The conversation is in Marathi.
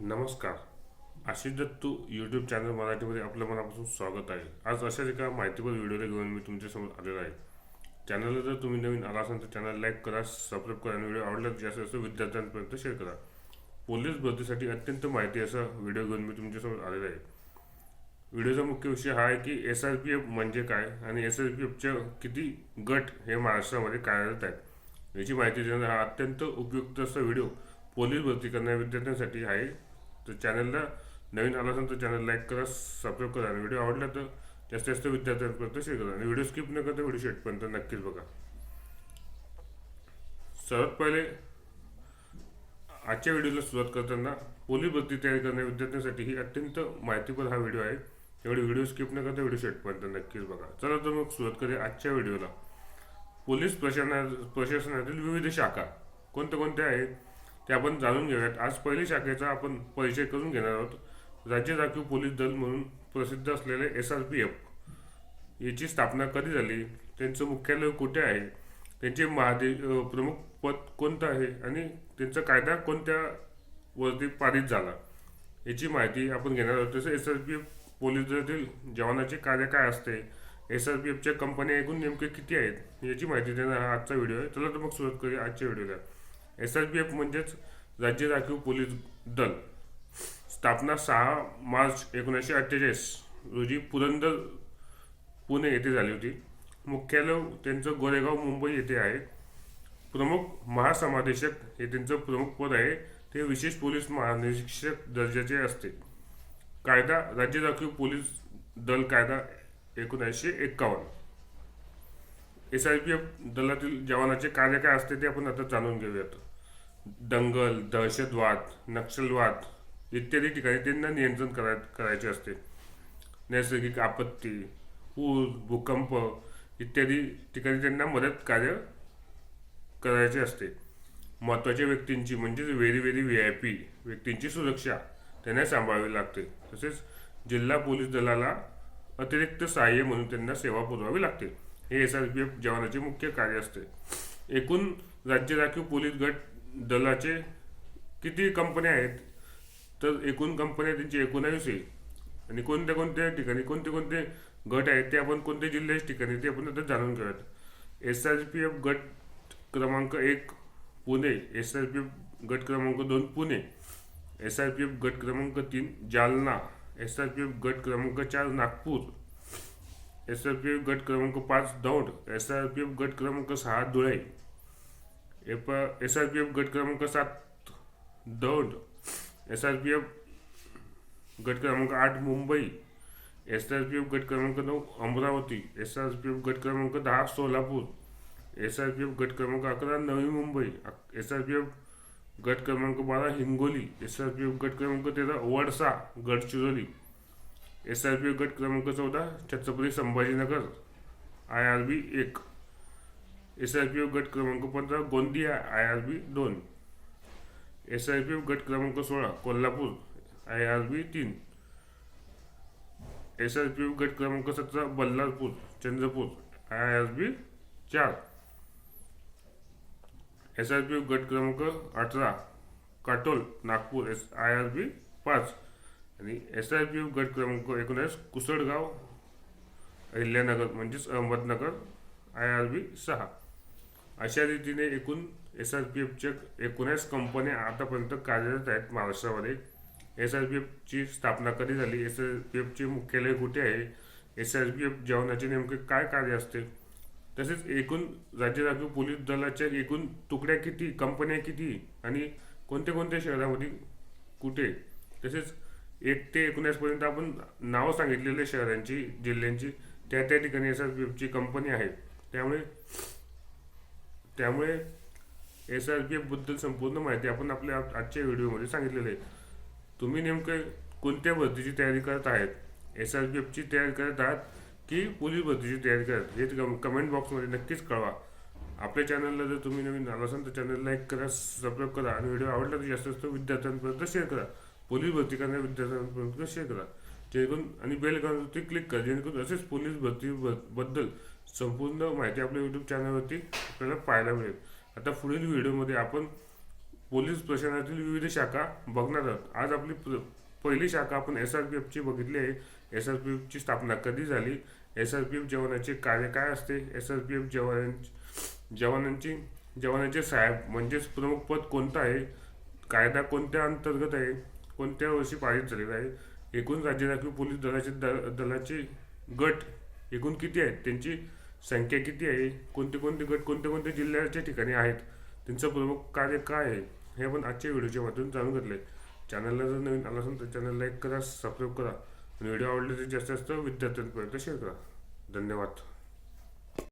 नमस्कार. आशिष दत्तू यूट्यूब चॅनल मराठीमध्ये आपलं मनापासून स्वागत आहे. आज अशाच एका माहितीपर व्हिडिओला घेऊन मी तुमच्यासमोर आलेलो आहे. चॅनलला जर तुम्ही नवीन आला असाल तर चॅनल लाईक करा सबस्क्राईब करा आणि व्हिडिओ आवडला तर जास्तीत जास्त विद्यार्थ्यांपर्यंत शेअर करा. पोलीस भरतीसाठी अत्यंत माहिती असा व्हिडिओ घेऊन मी तुमच्यासमोर आलेला आहे. व्हिडिओचा मुख्य विषय हा आहे की एस आर पी एफ म्हणजे काय आणि एस आर पी एफच्या किती गट हे महाराष्ट्रामध्ये कार्यरत आहेत. याची माहिती देणारा हा अत्यंत उपयुक्त असा व्हिडिओ पोलीस भरती करणाऱ्या विद्यार्थ्यांसाठी आहे. तर चॅनलला नवीन आला असेल तर चॅनल लाईक करा सबस्क्राईब करा. आणि व्हिडिओ आवडला तर जास्तीत जास्त विद्यार्थ्यांपर्यंत शेअर करा. आणि व्हिडिओ स्किप न करता व्हिडिओ शेवटपर्यंत नक्कीच बघा. सर्वात पहिले आजच्या व्हिडिओला सुरुवात करताना पोलीस भरती तयारी करणाऱ्या विद्यार्थ्यांसाठी ही अत्यंत माहितीपर हा व्हिडिओ आहे. त्यामुळे व्हिडिओ स्किप न करता व्हिडिओ शेवटपर्यंत नक्कीच बघा. चला तर मग सुरुवात करूया आजच्या व्हिडिओला पोलीस प्रशासना प्रशासनातील विविध शाखा कोणत्या कोणत्या आहेत? ते आपण जाणून घेऊयात. आज पहिल्या शाखेचा आपण परिचय करून घेणार आहोत. राज्य राखीव पोलीस दल म्हणून प्रसिद्ध असलेले एस आर पी एफ. याची स्थापना कधी झाली? त्यांचं मुख्यालय कुठे आहे? त्यांचे महादे प्रमुख पद कोणतं आहे? आणि त्यांचा कायदा कोणत्या वरती पारित झाला? याची माहिती आपण घेणार आहोत. तसं S R P F police दलातील जवानाचे कार्य काय असते? एस आर पी एफच्या कंपन्या एकूण नेमके किती आहेत? याची माहिती देणार हा आजचा व्हिडिओ आहे. चला तर मग सुरुवात करूया आजच्या व्हिडिओला. एस आर पी एफ म्हणजेच राज्य राखीव पोलीस दल. स्थापना सहा मार्च एकोणीसशे अठ्ठेचाळीस रोजी पुरंदर पुणे येथे झाली होती. मुख्यालय त्यांचं गोरेगाव मुंबई येथे आहे. प्रमुख महासमादेशक हे त्यांचं प्रमुख पद आहे. ते विशेष पोलीस महानिरीक्षक दर्जाचे असते. कायदा राज्य राखीव पोलीस दल कायदा एकोणीसशे एक्कावन्न. एस आय पी एफ दलातील जवानाचे कार्य काय असते ते आपण आता जाणून घेऊयात. दंगल दहशतवाद नक्षलवाद इत्यादी ठिकाणी त्यांना नियंत्रण कराय करायचे असते. नैसर्गिक आपत्ती पूर भूकंप इत्यादी ठिकाणी त्यांना मदत कार्य करायचे असते. महत्त्वाच्या व्यक्तींची म्हणजेच very very V I P व्यक्तींची सुरक्षा त्यांना सांभाळावी लागते. तसेच जिल्हा पोलीस दलाला अतिरिक्त सहाय्य म्हणून त्यांना सेवा पुरवावी लागते. हे एस आर पी एफ जवानाचे मुख्य कार्य असते. एकूण राज्य राखीव पोलीस गट दलाचे किती कंपन्या आहेत? तर एकूण कंपन्या त्यांची एकोणावीस आहे. आणि कोणत्या कोणत्या ठिकाणी कोणते कोणते गट आहेत ते आपण कोणत्या जिल्ह्याच्या ठिकाणी ते आपण आता जाणून घेऊयात. एस आर पी एफ गट क्रमांक एक Pune S R P F गट क्रमांक दोन Pune S R P F गट क्रमांक तीन Jalna S R P F गट क्रमांक चार Nagpur. S R P F गट क्रमांक पाच Daund. S R P F गट क्रमांक सहा Dhule. S R P F गट क्रमांक सात Daund. S R P F गट क्रमांक आठ Mumbai. S R P F गट क्रमांक नऊ Amravati. S R P F गट क्रमांक दहा Solapur. S R P F गट क्रमांक अकरा Navi Mumbai. S R P F गट क्रमांक बारा Hingoli. S R P F गट क्रमांक तेरा Wadsa Gadchiroli. S R P गट क्रमांक चौदा Chhatrapati Sambhajinagar I R B एक. एस आर पी एफ गट क्रमांक पंधरा गोंदिया आय आर बी दोन. एस आय पी एफ गट क्रमांक सोळा कोल्हापूर आय आर बी तीन. एस आर पी एफ गट क्रमांक सतरा Ballarpur Chandrapur I R B चार. एस आर पी एफ गट क्रमांक अठरा Katol Nagpur S I R B पाच. आणि एस आय पी एफ गट क्रमांक एकोणीस कुसडगाव अहिल्यानगर म्हणजेच अहमदनगर आय आर बी सहा. अशा रीतीने एकूण एस आर पी एफच्या एकोणीस कंपन्या आतापर्यंत कार्यरत आहेत महाराष्ट्रामध्ये. एस आर पी एफची स्थापना कधी झाली? एस आर पी एफचे मुख्यालय कुठे आहे? एस आर पी एफ जवानाचे नेमके काय कार्य असते? तसेच एकूण राज्य राखीव पोलीस दलाच्या एकूण तुकड्या किती? कंपन्या किती? आणि कोणत्या कोणत्या शहरामध्ये कुठे? तसेच एक ते एकोणीसपर्यंत आपण नावं सांगितलेले शहरांची जिल्ह्यांची. त्या त्या ठिकाणी एस आर पी एफची कंपनी आहे त्यामुळे त्यामुळे एस आर पी एफबद्दल संपूर्ण माहिती आपण आपल्या आजच्या व्हिडिओमध्ये सांगितलेली आहे. तुम्ही नेमकं कोणत्या भरतीची तयारी करत आहेत? एस आर पी एफची तयारी करत आहात की पोलीस भरतीची तयारी करत हे कम कमेंट बॉक्समध्ये नक्कीच कळवा. आपल्या चॅनलला जर तुम्ही नवीन आला असाल तर चॅनल लाईक करा सबस्क्राईब करा आणि व्हिडिओ आवडला तर जास्त विद्यार्थ्यांपर्यंत शेअर करा. पोलीस भरती करणाऱ्या विद्यार्थ्यांपर्यंत शेअर करा जेणेकरून आणि बेल ते क्लिक करा. जेणेकरून असेच पोलीस भरती बद्दल संपूर्ण माहिती आपल्या यूट्यूब चॅनलवरती आपल्याला पाहायला मिळेल. आता पुढील व्हिडिओमध्ये आपण पोलीस प्रशासनातील विविध शाखा बघणार आहोत. आज आपली प्र- पहिली शाखा आपण एस आर पी एफची बघितली आहे. एस आर पी एफची स्थापना कधी झाली? एस आर पी एफ जवानाचे कार्य काय असते? एस आर पी एफ जवानांची जवानांची जवानाचे साहेब म्हणजेच प्रमुख पद कोणतं आहे? कायदा कोणत्या अंतर्गत आहे? कोणत्या वर्षी पारित झालेला आहे? एकूण राज्य राखीव पोलीस दलाचे द दलाचे गट एकूण किती आहेत? त्यांची संख्या किती आहे? कोणते कोणते गट कोणत्या कोणत्या जिल्ह्याच्या ठिकाणी आहेत? त्यांचं प्रमुख कार्य काय आहे? हे आपण आजच्या व्हिडिओच्या माध्यमातून जाणून घेतलं आहे चॅनलला जर नवीन आला असेल तर चॅनल लाईक करा सबस्क्राईब करा. आणि व्हिडिओ आवडले तर जास्तीत जास्त विद्यार्थ्यांपर्यंत शेअर करा. धन्यवाद.